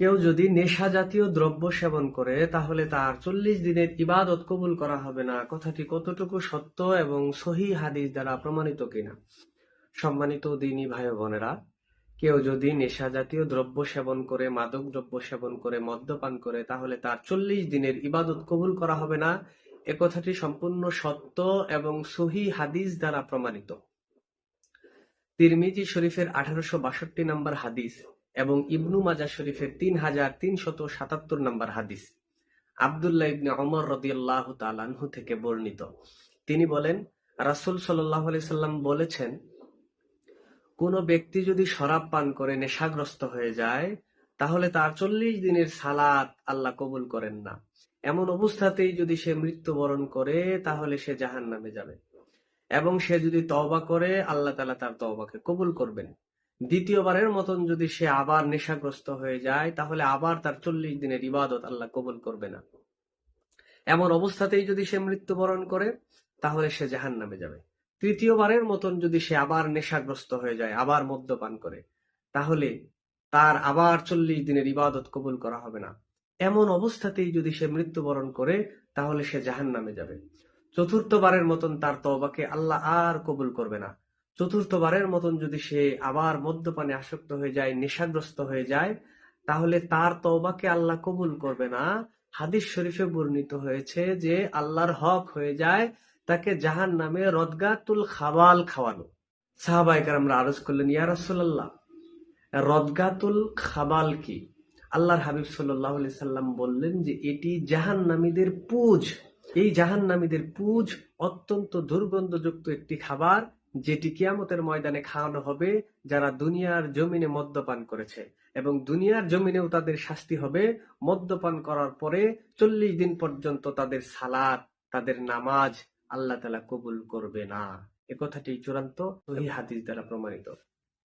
কেউ যদি নেশা জাতীয় দ্রব্য সেবন করে, তাহলে তার চল্লিশ দিনের ইবাদত কবুল করা হবে না। কথাটি কতটুকু সত্য এবং সহি হাদিস দ্বারা প্রমাণিত কিনা? সম্মানিত দিনী ভাই বোনেরা, কেউ যদি নেশা জাতীয় দ্রব্য সেবন করে, মাদক দ্রব্য সেবন করে, মদ্যপান করে, তাহলে তার চল্লিশ দিনের ইবাদত কবুল করা হবে না। এ কথাটি সম্পূর্ণ সত্য এবং সহি হাদিস দ্বারা প্রমাণিত। তিরমিজি শরীফের আঠারোশো বাষট্টি নম্বর হাদিস। এবং ইবনু মাজা শরীফের তিন হাজার তিনশত সাতাত্তর নম্বর হাদিস। আবদুল্লাহ ইবনে অমর রদিয়াল্লাহ তালানহু থেকে বর্ণিত। তিনি বলেন, রাসূল সাল্লাম বলেছেন, কোন ব্যক্তি যদি শরাব পান করে নেশাগ্রস্ত হয়ে যায়, তাহলে তার চল্লিশ দিনের সালাত আল্লাহ কবুল করেন না। এমন অবস্থাতেই যদি সে মৃত্যুবরণ করে, তাহলে সে জাহান নামে যাবে। এবং সে যদি তওবা করে, আল্লাহ তালা তার তওবাকে কবুল করবেন। দ্বিতীয়বারের মতন যদি সে আবার নেশাগ্রস্ত হয়ে যায়, তাহলে আবার তার চল্লিশ দিনের ইবাদত আল্লাহ কবুল করবে না। এমন অবস্থাতেই যদি সে মৃত্যুবরণ করে, তাহলে সে জাহান নামে যাবে। তৃতীয়বারের মতন যদি সে আবার নেশাগ্রস্ত হয়ে যায়, আবার মদ্যপান করে, তাহলে তার আবার চল্লিশ দিনের ইবাদত কবুল করা হবে না। এমন অবস্থাতেই যদি সে মৃত্যুবরণ করে, তাহলে সে জাহান নামে যাবে। চতুর্থবারের মতন তার তবাকে আল্লাহ আর কবুল করবে না। চতুর্থবারের মতন যদি সে আবার মদ্যপানে আসক্ত হয়ে যায়, নেশাগ্রস্ত হয়ে যায়, তাহলে তার তওবাকে আল্লাহ কবুল করবে না। হাদিস শরীফে বর্ণিত হয়েছে যে আল্লাহর হক হয়ে যায় তাকে জাহান নামে রদগাতুল খাবাল খাওয়ানো। সাহাবাইকার আমরা আরজ করলেন, ইয়া রাসূলুল্লাহ, রদগাতুল খাবাল কি? আল্লাহর হাবিব সাল্লাহ সাল্লাম বললেন যে, এটি জাহান্নামীদের পুজ। এই জাহান্নামীদের পুজ অত্যন্ত দুর্গন্ধযুক্ত একটি খাবার। যেটি কিয়ামতের ময়দানে খাওয়ানো হবে, যারা দুনিয়ার জমিনে মদ্যপান করেছে। এবং দুনিয়ার জমিনেও তাদের শাস্তি হবে। মদ্যপান করার পরে চল্লিশ দিন পর্যন্ত তাদের সালাদ তাদের নামাজ আল্লাহ তালা কবুল করবে না। এ কথাটি চূড়ান্ত হাদিস দ্বারা প্রমাণিত।